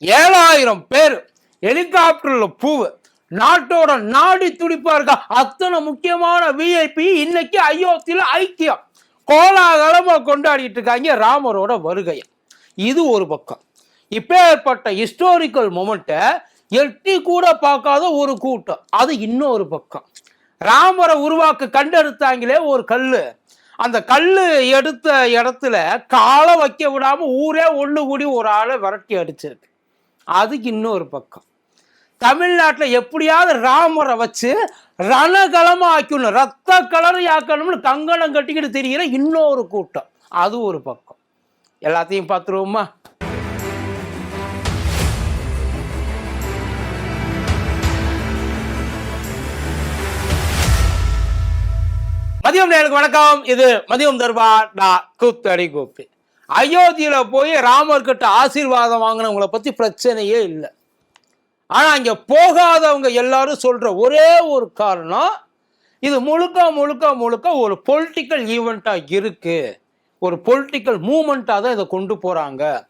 ஏழாயிரம் பேர் ஹெலிகாப்டர்ல பூவு. நாட்டோட நாடி துடிப்பா இருக்கா அத்தனை முக்கியமான விஐபி இன்னைக்கு அயோத்தியில ஐக்கியம். கோலாகலமா கொண்டாடிட்டு இருக்காங்க ராமரோட வருகையை. இது ஒரு பக்கம். இப்பேற்பட்ட ஹிஸ்டோரிக்கல் மொமெண்ட்டை எட்டி கூட பார்க்காத ஒரு கூட்டம். அது இன்னொரு பக்கம். ராமரை உருவாக்க கண்டெடுத்தாங்களே ஒரு கல் அந்த கல் எடுத்த இடத்துல காலை வைக்க விடாம ஊரே ஒன்று கூடி ஒரு ஆளை விரட்டி அடிச்சிருக்கு. அதுக்கு இன்னொரு பக்கம். தமிழ்நாட்டில் எப்படியாவது ராமரை வச்சு ரணகலமாக ஆக்கணும் ரத்த கலரை ஆக்கணும்னு கங்கணம் கட்டிக்கிட்டு தெரிகிற இன்னொரு கூட்டம். அது ஒரு பக்கம். எல்லாத்தையும் பார்த்துருவோமா? மதியம் நேருக்கு வணக்கம். இது மதியம் தர்பா நான் கூத்தடி கோப்பி அயோத்தியில போய் ராமர் கிட்ட ஆசீர்வாதம் வாங்கினவங்களை பத்தி பிரச்சனையே இல்லை. ஆனா அங்க போகாதவங்க எல்லாரும் சொல்ற ஒரே ஒரு காரணம் இது முழுக்க முழுக்க முழுக்க ஒரு பொலிட்டிக்கல் ஈவெண்ட்டாக இருக்குது ஒரு பொலிட்டிக்கல் மூமெண்ட்டாக தான் இதை கொண்டு போகிறாங்க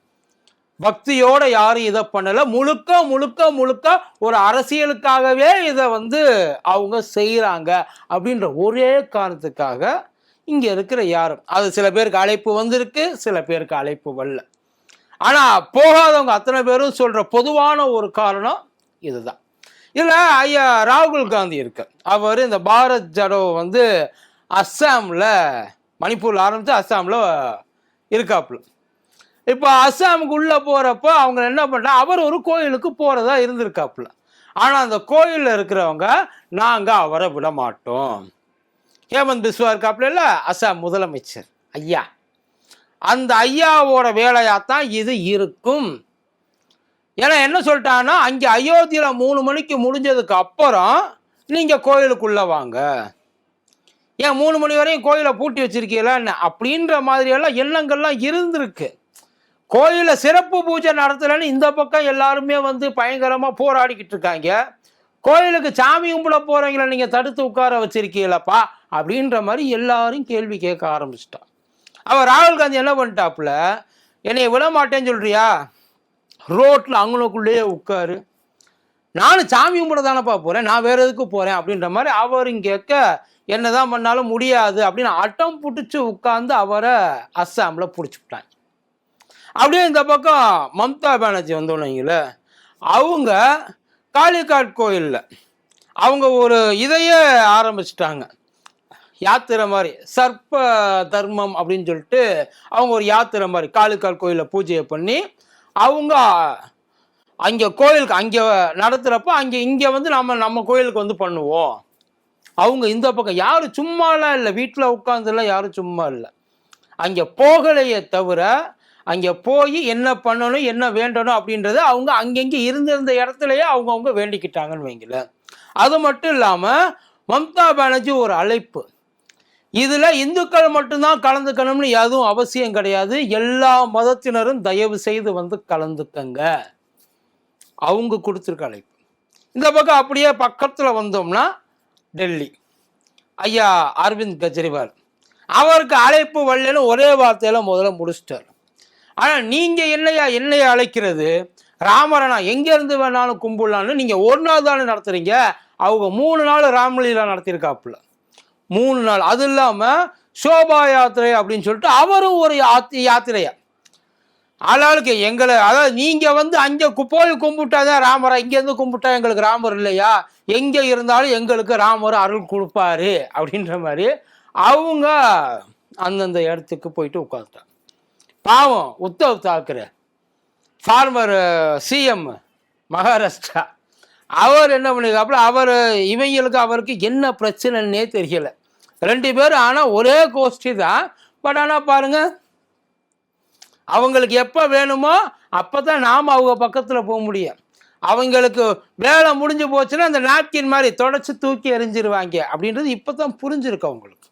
பக்தியோடு யாரும் இதை பண்ணலை. முழுக்க முழுக்க முழுக்க ஒரு அரசியலுக்காகவே இதை வந்து அவங்க செய்கிறாங்க அப்படின்ற ஒரே காரணத்துக்காக இங்கே இருக்கிற யாரும். அது சில பேருக்கு அழைப்பு வந்திருக்கு சில பேருக்கு அழைப்பு வரல. ஆனால் போகாதவங்க அத்தனை பேரும் சொல்கிற பொதுவான ஒரு காரணம் இதுதான். இல்லை ஐயா ராகுல் காந்தி இருக்கு. அவர் இந்த பாரத் ஜடோ வந்து அஸ்ஸாமில் மணிப்பூரில் ஆரம்பித்து அஸ்ஸாமில் இருக்காப்புல. இப்போ அஸ்ஸாமுக்கு உள்ளே போகிறப்போ அவங்க என்ன பண்ணா அவர் ஒரு கோயிலுக்கு போகிறதா இருந்திருக்காப்புல. ஆனால் அந்த கோயிலில் இருக்கிறவங்க நாங்கள் அவரை விட மாட்டோம் ஹேமந்த் பிஸ்வா இருக்காப்புல இல்லை? அசாம் முதலமைச்சர். ஐயா. அந்த ஐயாவோட வேலையாத்தான் இது இருக்கும். ஏன்னா என்ன சொல்லிட்டாங்கன்னா அங்கே அயோத்தியில் மூணு மணிக்கு முடிஞ்சதுக்கு அப்புறம் நீங்கள் கோயிலுக்குள்ளே வாங்க. ஏன் மூணு மணி வரையும் கோயிலை பூட்டி வச்சிருக்கீங்களான்னு அப்படின்ற மாதிரியெல்லாம் எண்ணங்கள்லாம் இருந்திருக்கு. கோயிலில் சிறப்பு பூஜை நடத்தலைன்னு இந்த பக்கம் எல்லாருமே வந்து பயங்கரமாக போராடிக்கிட்டு இருக்காங்க. கோயிலுக்கு சாமி கும்பிட போகிறவங்கள நீங்கள் தடுத்து உட்கார வச்சிருக்கீங்களப்பா? அப்படின்ற மாதிரி எல்லாரும் கேள்வி கேட்க ஆரம்பிச்சிட்டான். அவர் ராகுல் காந்தி என்ன பண்ணிட்டாப்புல? என்னை விட மாட்டேன்னு சொல்றியா? ரோட்டில் அங்கனுக்குள்ளேயே உட்காரு. நானும் சாமி கும்பிட தானப்பா போகிறேன் நான் வேறு எதுக்கு போகிறேன் அப்படின்ற மாதிரி அவரும் கேட்க என்ன தான் பண்ணாலும் முடியாது அப்படின்னு அட்டம் பிடிச்சி உட்காந்து அவரை அஸ்ஸாமில் பிடிச்சிவிட்டாங்க அப்படியே இந்த பக்கம் மம்தா பானர்ஜி வந்தோன்னீங்கள அவங்க காளிகாட் கோயிலில் அவங்க ஒரு இதையே ஆரம்பிச்சிட்டாங்க. யாத்திரை மாதிரி சர்ப்ப தர்மம் அப்படின்னு சொல்லிட்டு அவங்க ஒரு யாத்திரை மாதிரி காலுக்கால் கோயிலில் பூஜையை பண்ணி அவங்க அங்கே கோயிலுக்கு அங்கே நடத்துகிறப்ப அங்கே இங்கே வந்து நம்ம நம்ம கோயிலுக்கு வந்து பண்ணுவோம். அவங்க இந்த பக்கம் யாரும் சும்மாலாம் இல்லை வீட்டில் உட்காந்துலாம் யாரும் சும்மா இல்லை. அங்கே போகலையே தவிர அங்கே போய் என்ன பண்ணணும் என்ன வேண்டணும் அப்படின்றத அவங்க அங்கங்கே இருந்திருந்த இடத்துலையே அவங்கவுங்க வேண்டிக்கிட்டாங்கன்னு வைங்களேன். அது மட்டும் இல்லாமல் மம்தா பானர்ஜி ஒரு அழைப்பு. இதில் இந்துக்கள் மட்டும்தான் கலந்துக்கணும்னு எதுவும் அவசியம் கிடையாது. எல்லா மதத்தினரும் தயவு செய்து வந்து கலந்துக்கங்க. அவங்க கொடுத்துருக்க அழைப்பு. இந்த பக்கம் அப்படியே பக்கத்தில் வந்தோம்னா டெல்லி. ஐயா அரவிந்த் கெஜ்ரிவால். அவருக்கு அழைப்பு வரலன்னு ஒரே வார்த்தையில் முதல்ல முடிச்சிட்டார். ஆனால் நீங்கள் என்னையா என்னையா அழைக்கிறது? ராமரை நான் எங்கேருந்து வேணாலும் கும்பிடலான்னு நீங்கள் ஒரு நாள் தானே நடத்துகிறீங்க அவங்க மூணு நாள் ராமலீலா நடத்தியிருக்காப்புல. மூணு நாள். அது இல்லாமல் சோபா யாத்திரை அப்படின்னு சொல்லிட்டு அவரும் ஒரு யாத்தி யாத்திரையா? ஆளாளுக்கு எங்களை அதாவது நீங்கள் வந்து அங்கே போய் கும்பிட்டாதான் ராமரை இங்கேருந்து கும்பிட்டா எங்களுக்கு ராமர் இல்லையா? எங்கே இருந்தாலும் எங்களுக்கு ராமர் அருள் கொடுப்பாரு அப்படின்ற மாதிரி அவங்க அந்தந்த இடத்துக்கு போயிட்டு உட்காந்துட்டாங்க பாவம் Uddhav Thackeray former CM uh, Maharashtra. அவர் என்ன பண்ணியிருக்காப்புல அவர் இவங்களுக்கு அவருக்கு என்ன பிரச்சனைன்னே தெரியல. ரெண்டு பேரும் ஆனால் ஒரே கோஷ்டி தான். பட் ஆனால் பாருங்க அவங்களுக்கு எப்போ வேணுமோ அப்போ தான் நாம் அவங்க பக்கத்தில் போக முடியும். அவங்களுக்கு வேலை முடிஞ்சு போச்சுன்னா அந்த நாப்கின் மாதிரி தொடச்சி தூக்கி எறிஞ்சிருவாங்க அப்படின்றது இப்போ தான் புரிஞ்சிருக்கு அவங்களுக்கு.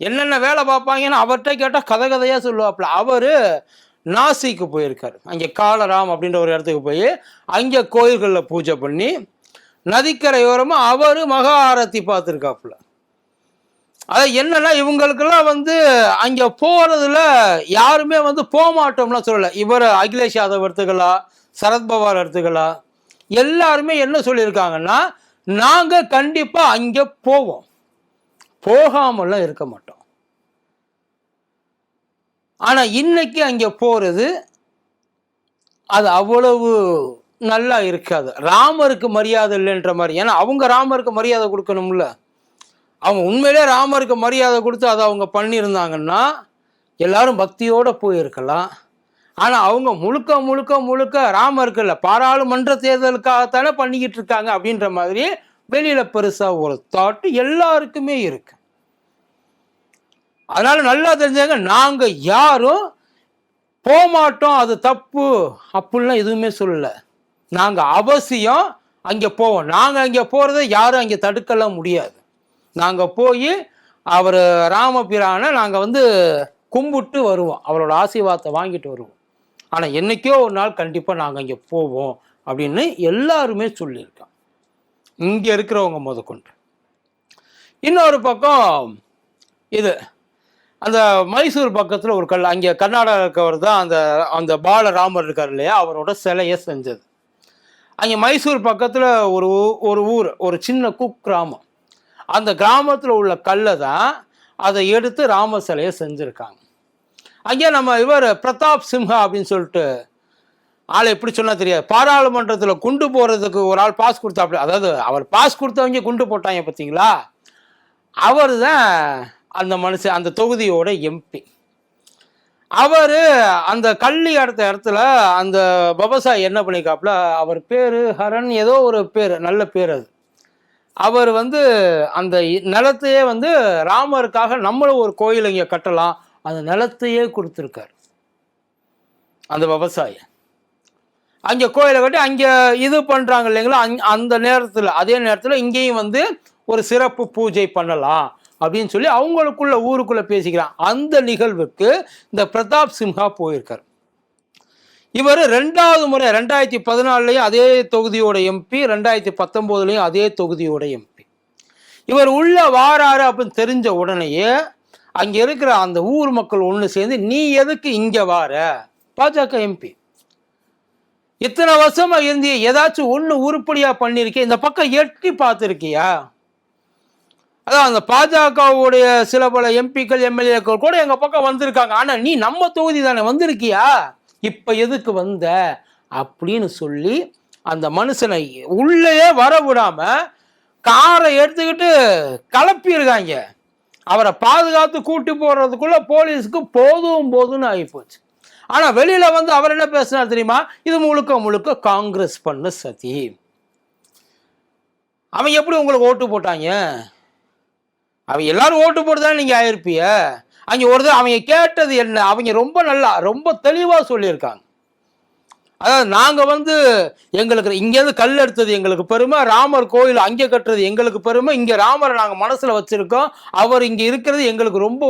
என்னென்ன வேலை பார்ப்பாங்கன்னு அவர்கிட்ட கேட்டால் கதை கதையாக சொல்லுவாப்புல. அவர் நாசிக்கு போயிருக்கார். அங்கே காலராம் அப்படின்ற ஒரு இடத்துக்கு போய் அங்கே கோயில்களில் பூஜை பண்ணி நதிக்கரையோரமாக அவர் மகா ஆரத்தி பார்த்துருக்காப்புல. அது என்னன்னா இவங்களுக்கெல்லாம் வந்து அங்கே போகிறதுல யாருமே வந்து போகமாட்டோம்லாம் சொல்லலை. இவர் அகிலேஷ் யாதவ் எடுத்துக்கலாம் சரத்பவார் எடுத்துக்கலாம் எல்லாருமே என்ன சொல்லியிருக்காங்கன்னா நாங்கள் கண்டிப்பாக அங்கே போவோம். போகாமலாம் இருக்க மாட்டோம். ஆனால் இன்னைக்கு அங்கே போகிறது அது அவ்வளவு நல்லா இருக்காது. ராமருக்கு மரியாதை இல்லைன்ற மாதிரி. ஏன்னா அவங்க ராமருக்கு மரியாதை கொடுக்கணும்ல. அவங்க உண்மையிலே ராமருக்கு மரியாதை கொடுத்து அதை அவங்க பண்ணியிருந்தாங்கன்னா எல்லாரும் பக்தியோடு போயிருக்கலாம். ஆனால் அவங்க முழுக்க முழுக்க முழுக்க ராமருக்கு இல்லை பாராளுமன்ற தேர்தலுக்காகத்தானே பண்ணிக்கிட்டு இருக்காங்க அப்படின்ற மாதிரி வெளியில் பெருசாக ஒரு தாட்டு எல்லாருக்குமே இருக்குது அதனால நல்லா தெரிஞ்சாங்க நாங்கள் யாரும் போகமாட்டோம் அது தப்பு அப்படிலாம் எதுவுமே சொல்லலை. நாங்கள் அவசியம் அங்கே போவோம். நாங்கள் அங்கே போகிறத யாரும் அங்கே தடுக்கலாம் முடியாது. நாங்கள் போய் அவர் ராமபிரானை நாங்கள் வந்து கும்பிட்டு வருவோம். அவரோட ஆசீர்வாதத்தை வாங்கிட்டு வருவோம். ஆனால் என்னைக்கோ ஒரு நாள் கண்டிப்பாக நாங்கள் இங்கே போவோம் அப்படின்னு எல்லாருமே சொல்லியிருக்கோம் இங்கே இருக்கிறவங்க முதற்கொண்டு. இன்னொரு பக்கம் இது அந்த மைசூர் பக்கத்தில் ஒரு கல் அங்கே கர்நாடகா இருக்கவர் தான் அந்த அந்த பாலராமர் இருக்கார் இல்லையா அவரோட சிலையை செஞ்சது. அங்கே மைசூர் பக்கத்தில் ஒரு ஊ- ஒரு ஊர் ஒரு சின்ன குக் கிராமம். அந்த கிராமத்தில் உள்ள கல்லை தான் அதை எடுத்து ராம சிலையை செஞ்சுருக்காங்க. அங்கே நம்ம இவர் பிரதாப் சிம்ஹா அப்படின்னு சொல்லிட்டு ஆளை எப்படி சொன்னால் தெரியாது. பாராளுமன்றத்தில் குண்டு போகிறதுக்கு ஒரு ஆள் பாஸ் கொடுத்தாப்புல அதாவது அவர் பாஸ் கொடுத்தவங்க குண்டு போட்டாங்க பார்த்தீங்களா? அவர் தான் அந்த மனுஷன் அந்த தொகுதியோட எம்பி அவர் அந்த கள்ளி அடுத்த இடத்துல அந்த விவசாயி என்ன பண்ணிக்காப்புல அவர் பேர் ஹரன் ஏதோ ஒரு பேர் நல்ல பேர் அது. அவர் வந்து அந்த நிலத்தையே வந்து ராமருக்காக நம்மளும் ஒரு கோயில் இங்கே கட்டலாம் அந்த நிலத்தையே கொடுத்துருக்காரு. அந்த விவசாயி. அங்கே கோயிலை கட்டி அங்கே இது பண்ணுறாங்க இல்லைங்களா அங் அந்த நேரத்தில் அதே நேரத்தில் இங்கேயும் வந்து ஒரு சிறப்பு பூஜை பண்ணலாம். அப்படின்னு சொல்லி அவங்களுக்குள்ள ஊருக்குள்ள பேசிக்கிறான். அந்த நிகழ்வுக்கு இந்த பிரதாப் சிம்ஹா போயிருக்கார். இவர் ரெண்டாவது முறை ரெண்டாயிரத்தி பதினாலுலையும் அதே தொகுதியோட எம்பி ரெண்டாயிரத்தி பத்தொம்போதுலையும் அதே தொகுதியோட எம்பி இவர் உள்ள வாராரு அப்படின்னு தெரிஞ்ச உடனேயே அங்கே இருக்கிற அந்த ஊர் மக்கள் ஒன்று சேர்ந்து நீ எதுக்கு இங்கே வார? பாஜக எம்பி இத்தனை வருஷமாக இருந்திய ஏதாச்சும் ஒன்று உருப்படியாக பண்ணியிருக்கே இந்த பக்கம் எட்டி பார்த்துருக்கியா? அதான் அந்த பாஜகவுடைய சில பல எம்பிக்கள் எம்எல்ஏக்கள் கூட எங்கள் பக்கம் வந்திருக்காங்க. ஆனால் நீ நம்ம தொகுதி தானே வந்திருக்கியா? இப்போ எதுக்கு வந்த? அப்படின்னு சொல்லி அந்த மனுஷனை உள்ளேயே வர விடாம காரை எடுத்துக்கிட்டு கிளப்பியிருக்காங்க. அவரை பாதுகாத்து கூட்டி போறதுக்குள்ள போலீஸுக்கு போதும் போதும்னு ஆகிப்போச்சு. ஆனால் வெளியில் வந்து அவர் என்ன பேசினார் தெரியுமா? இது முழுக்க முழுக்க காங்கிரஸ் பண்ண சதி. அவன் எப்படி உங்களுக்கு ஓட்டு போட்டாங்க? அவன் எல்லாரும் ஓட்டு போட்டு தானே நீங்க ஆயிருப்பிய அங்க ஒரு அவங்க கேட்டது என்ன? அவங்க ரொம்ப நல்லா ரொம்ப தெளிவா சொல்லியிருக்காங்க. அதாவது நாங்க வந்து எங்களுக்கு இங்கேருந்து கல் எடுத்தது எங்களுக்கு பெருமை ராமர் கோயில் அங்கே கட்டுறது எங்களுக்கு பெருமை இங்க ராமரை நாங்க மனசுல வச்சிருக்கோம். அவர் இங்க இருக்கிறது எங்களுக்கு ரொம்ப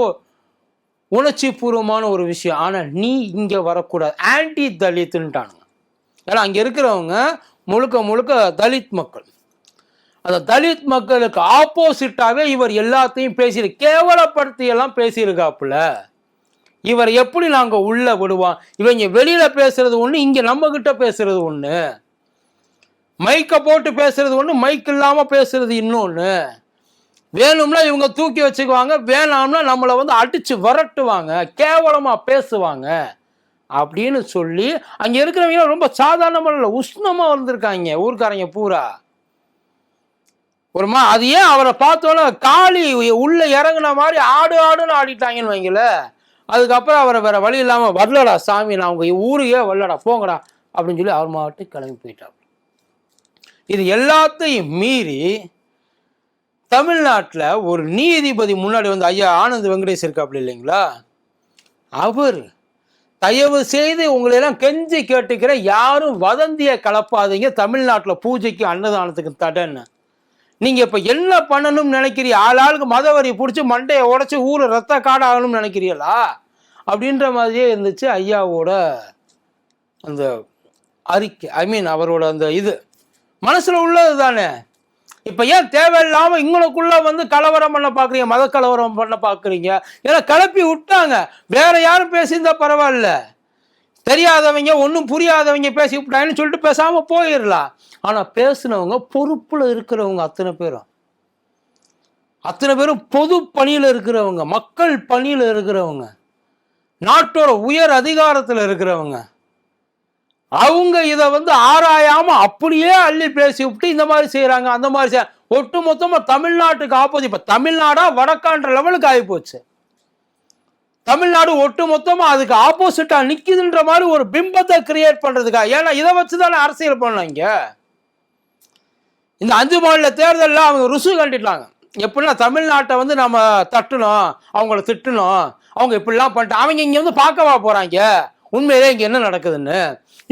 உணர்ச்சி பூர்வமான ஒரு விஷயம். ஆனா நீ இங்க வரக்கூடாது. ஆன்டி தலித்துன்ட்டானுங்க ஏன்னா அங்க இருக்கிறவங்க முழுக்க முழுக்க தலித் மக்கள். அந்த தலித் மக்களுக்கு ஆப்போசிட்டாகவே இவர் எல்லாத்தையும் பேசி கேவலப்படுத்தி எல்லாம் பேசியிருக்காப்புல. இவர் எப்படி நாங்கள் உள்ள விடுவோம்? இவங்க வெளியில பேசுறது ஒன்று இங்கே நம்ம கிட்ட பேசுறது ஒன்று மைக்கை போட்டு பேசுறது ஒன்று மைக் இல்லாமல் பேசுறது இன்னொன்று வேணும்னா இவங்க தூக்கி வச்சுக்குவாங்க வேணாம்னா நம்மளை வந்து அடிச்சு விரட்டுவாங்க கேவலமாக பேசுவாங்க அப்படின்னு சொல்லி அங்கே இருக்கிறவங்க ரொம்ப சாதாரணமாக இல்லை உஷ்ணமாக வந்திருக்காங்க ஊர்க்காரங்க பூரா. ஒருமா அது ஏன் அவரை பார்த்தோன்னே காளி உள்ள இறங்குன மாதிரி ஆடு ஆடுன்னு ஆடிட்டாங்கன்னு வைங்கள அதுக்கப்புறம் அவரை வேற வழி இல்லாமல் வரலடா சாமி நான் உங்க ஊருக்கே வரலடா போங்கடா அப்படின்னு சொல்லி அவர் மாவட்டம் கிளம்பி போயிட்டார். இது எல்லாத்தையும் மீறி தமிழ்நாட்டில் ஒரு நீதிபதி முன்னாடி வந்து ஐயா ஆனந்த் வெங்கடேஷ் இருக்காப்புல இல்லைங்களா? அவர் தயவு செய்து உங்களையெல்லாம் கெஞ்சி கேட்டுக்கிற யாரும் வதந்தியை கலப்பாதீங்க தமிழ்நாட்டில் பூஜைக்கு அன்னதானத்துக்கு தடன்னு. நீங்கள் இப்போ என்ன பண்ணணும்னு நினைக்கிறீங்க ஆளாளுக்கு மதவரி பிடிச்சி மண்டையை உடச்சி ஊர் ரத்த காடாகணும்னு நினைக்கிறீங்களா அப்படின்ற மாதிரியே இருந்துச்சு ஐயாவோட அந்த அறிக்கை. ஐ மீன் அவரோட அந்த இது. மனசில் உள்ளது தானே. இப்போ ஏன் தேவையில்லாமல் இங்களுக்குள்ள வந்து கலவரம் பண்ண பார்க்குறீங்க மத கலவரம் பண்ண பார்க்குறீங்க ஏன்னா கிளப்பி விட்டாங்க. வேற யாரும் பேசியிருந்தா பரவாயில்ல. தெரியாதவங்க ஒன்றும் புரியாதவங்க பேசி விட்டாங்கன்னு சொல்லிட்டு பேசாமல் போயிடலாம் ஆனால் பேசுனவங்க பொறுப்பில் இருக்கிறவங்க அத்தனை பேரும். அத்தனை பேரும் பொது பணியில் இருக்கிறவங்க மக்கள் பணியில் இருக்கிறவங்க நாட்டோட உயர் அதிகாரத்தில் இருக்கிறவங்க. அவங்க இதை வந்து ஆராயாம அப்படியே அள்ளி பேசி விட்டு இந்த மாதிரி செய்கிறாங்க அந்த மாதிரி செய்ய ஒட்டு மொத்தமாக தமிழ்நாட்டுக்கு ஆப்போசிட் இப்போ தமிழ்நாடாக வடக்கான்ற லெவலுக்கு ஆகி போச்சு தமிழ்நாடு ஒட்டு மொத்தமா அதுக்கு ஆப்போசிட்டா நிக்குதுன்ற மாதிரி ஒரு பிம்பத்தை கிரியேட் பண்றதுக்கா? ஏன்னா இதை வச்சுதானே அரசியல் பண்ணலாம் இங்க இந்த அஞ்சு மாநில தேர்தலில் அவங்க ருசு கண்டுட்டாங்க. எப்படின்னா தமிழ்நாட்டை வந்து நம்ம தட்டணும் அவங்கள திட்டணும் அவங்க இப்படிலாம் பண்ணிட்டு அவங்க இங்க வந்து பார்க்கவா போறாங்க? உண்மையிலே இங்க என்ன நடக்குதுன்னு.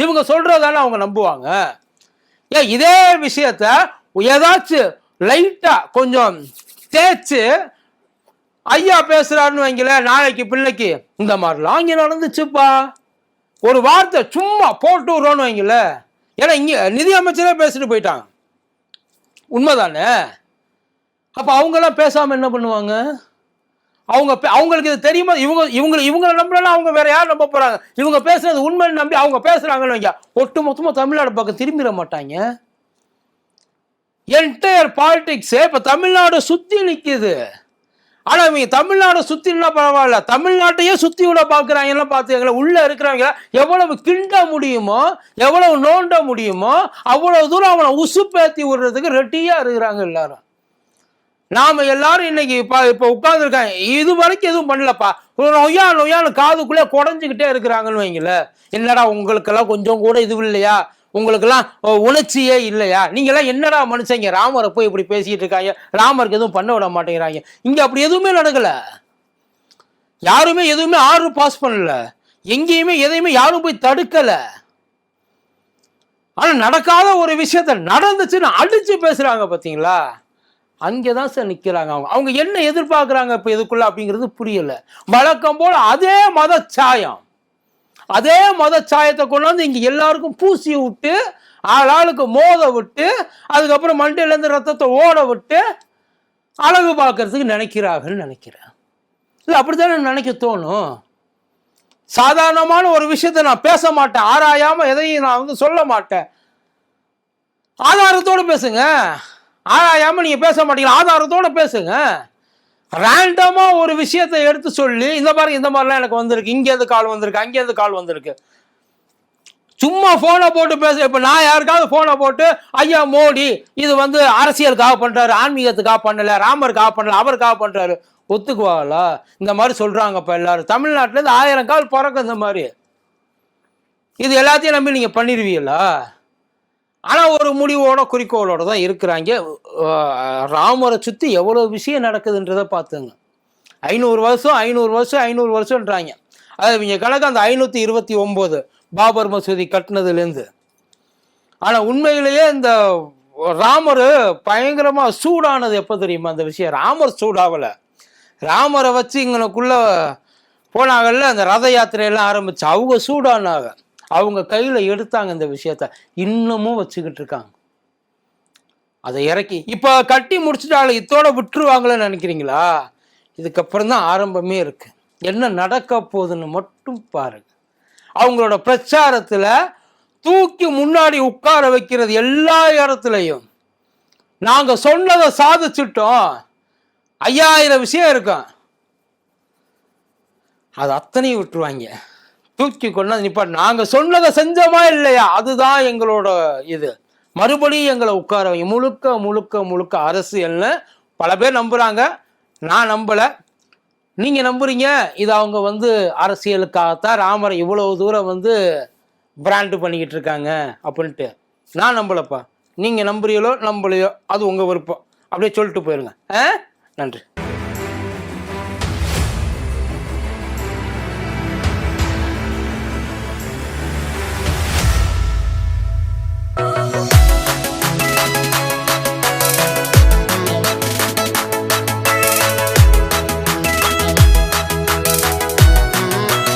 இவங்க சொல்றதால அவங்க நம்புவாங்க. ஏன் இதே விஷயத்த ஏதாச்சும் லைட்டா கொஞ்சம் தேய்ச்சு ஐயா பேசுறாருன்னு வைங்களேன் நாளைக்கு பிள்ளைக்கு. இந்த மாதிரிலாம் இங்க நடந்துச்சுப்பா. ஒரு வார்த்தை சும்மா போட்டு விடுறோன்னு வைங்களேன் ஏன்னா இங்கே நிதி அமைச்சரே பேசிட்டு போயிட்டாங்க. உண்மைதானே? அப்போ அவங்கெல்லாம் பேசாமல் என்ன பண்ணுவாங்க? அவங்க பே- அவங்களுக்கு இது தெரியுமா? இவங்க இவங்க இவங்களை நம்பலன்னா அவங்க வேற யார் நம்ப போகிறாங்க இவங்க பேசுறது உண்மைன்னு நம்பி அவங்க பேசுகிறாங்கன்னு வைங்க. ஒட்டு மொத்தமாக தமிழ்நாடு பக்கம் திரும்பிட மாட்டாங்க. என்டையர் பாலிடிக்ஸ் இப்போ தமிழ்நாடு சுற்றி நிற்கிது ஆனா இவங்க தமிழ்நாடு சுத்தினா பரவாயில்ல. தமிழ்நாட்டையே சுத்தி உள்ள பாக்குறாங்க பாத்துக்கங்களா உள்ள இருக்கிறவங்க எவ்வளவு கிண்ட முடியுமோ எவ்வளவு நோண்ட முடியுமோ அவ்வளவு தூரம் அவனை உசு பேத்தி விடுறதுக்கு ரெட்டியா இருக்கிறாங்க எல்லாரும். நாம எல்லாரும் இன்னைக்கு இப்ப இப்ப உட்காந்துருக்காங்க இது வரைக்கும் எதுவும் பண்ணலப்பா. ஒரு நொய்யா நொய்யான்னு காதுக்குள்ளே குடஞ்சிக்கிட்டே இருக்கிறாங்கன்னு வைங்களேன். என்னடா உங்களுக்கெல்லாம் கொஞ்சம் கூட இது இல்லையா? உங்களுக்கெல்லாம் உணர்ச்சியே இல்லையா? நீங்கள்லாம் என்னடா மனுஷங்க? ராமரை போய் இப்படி பேசிட்டு இருக்காங்க. ராமருக்கு எதுவும் பண்ண விட மாட்டேங்கிறாங்க. இங்கே அப்படி எதுவுமே நடக்கலை. யாருமே எதுவுமே ஆர்டர் பாஸ் பண்ணல. எங்கேயுமே எதையுமே யாரும் போய் தடுக்கலை. ஆனால் நடக்காத ஒரு விஷயத்த நடந்துச்சுன்னு அடிச்சு பார்த்தீங்களா அங்கே தான் சார் நிற்கிறாங்க அவங்க. அவங்க என்ன எதிர்பார்க்குறாங்க இப்போ இதுக்குள்ள அப்படிங்கிறது புரியலை. வழக்கம் போல் அதே மத சாயம் அதே மத சாயத்தை கொண்டாந்து இங்கே எல்லாருக்கும் பூசி விட்டு ஆளாளுக்கு மோத விட்டு அதுக்கப்புறம் மண்டையிலேருந்து ரத்தத்தை ஓட விட்டு அழகு பார்க்கறதுக்கு நினைக்கிறாங்கன்னு நினைக்கிறேன். இல்லை அப்படித்தானே நினைக்க தோணும்? சாதாரணமான ஒரு விஷயத்தை நான் பேச மாட்டேன். ஆராயாமல் எதையும் நான் வந்து சொல்ல மாட்டேன். ஆதாரத்தோடு பேசுங்க. ஆராயாமல் நீங்கள் பேச மாட்டீங்களா? ஆதாரத்தோடு பேசுங்க. ரேண்டமாக ஒரு விஷயத்தை எடுத்து சொல்லி இந்த மாதிரி இந்த மாதிரிலாம் எனக்கு வந்திருக்கு. இங்கேருந்து கால் வந்திருக்கு அங்கேருந்து கால் வந்திருக்கு. சும்மா ஃபோனை போட்டு பேச இப்போ நான் யாருக்காவது ஃபோனை போட்டு ஐயா மோடி இது வந்து அரசியலுக்காக பண்ணுறாரு ஆன்மீகத்துக்காக பண்ணலை ராமருக்காக பண்ணல அவருக்காக பண்ணுறாரு ஒத்துக்குவாங்களா இந்த மாதிரி சொல்கிறாங்க இப்போ எல்லாரும். தமிழ்நாட்டிலருந்து ஆயிரம் கால் பிறக்கும் இந்த மாதிரி. இது எல்லாத்தையும் நம்பி நீங்கள் பண்ணிடுவீங்களா ஆனால் ஒரு முடிவோட குறிக்கோளோட தான் இருக்கிறாங்க. ராமரை சுற்றி எவ்வளோ விஷயம் நடக்குதுன்றதை பார்த்துங்க. ஐநூறு வருஷம் ஐநூறு வருஷம் ஐநூறு வருஷம்ன்றாங்க. அது இவங்க கணக்கு அந்த ஐநூற்றி இருபத்தி ஒம்பது பாபர் மசூதி கட்டினதுலேருந்து. ஆனால் உண்மையிலேயே இந்த ராமர் பயங்கரமாக சூடானது எப்போ தெரியுமா அந்த விஷயம்? ராமர் சூடாகலை ராமரை வச்சு இங்கனுக்குள்ளே போனாங்கல்ல அந்த ரத யாத்திரையெல்லாம் ஆரம்பிச்சு. அவங்க சூடானாங்க. அவங்க கையில் எடுத்தாங்க இந்த விஷயத்த. இன்னமும் வச்சுக்கிட்டு இருக்காங்க. அதை இறக்கி இப்போ கட்டி முடிச்சுட்டாலும் இத்தோட விட்டுருவாங்களேன்னு நினைக்கிறீங்களா? இதுக்கப்புறம் தான் ஆரம்பமே இருக்கு. என்ன நடக்க போகுதுன்னு மட்டும் பாருங்க. அவங்களோட பிரச்சாரத்தில் தூக்கி முன்னாடி உட்கார வைக்கிறது எல்லா இடத்துலையும். நாங்கள் சொன்னதை சாதிச்சிட்டோம். ஐயாயிரம் விஷயம் இருக்கும். அது அத்தனையும் விட்டுருவாங்க. தூக்கி கொண்டாந்து நிப்பா நாங்க சொன்னதை செஞ்சோமா இல்லையா? அதுதான் எங்களோட இது. மறுபடியும் எங்களை உட்கார முழுக்க முழுக்க முழுக்க அரசியல்னு பல பேர் நம்புறாங்க. நான் நம்பல. நீங்க நம்புறீங்க. இது அவங்க வந்து அரசியலுக்காகத்தான் ராமரை இவ்வளவு தூரம் வந்து பிராண்டு பண்ணிக்கிட்டு இருக்காங்க அப்படின்ட்டு. நான் நம்பலப்பா. நீங்க நம்புறீங்களோ நம்பலையோ அது உங்க விருப்பம். அப்படியே சொல்லிட்டு போயிருங்க. ஆ? நன்றி.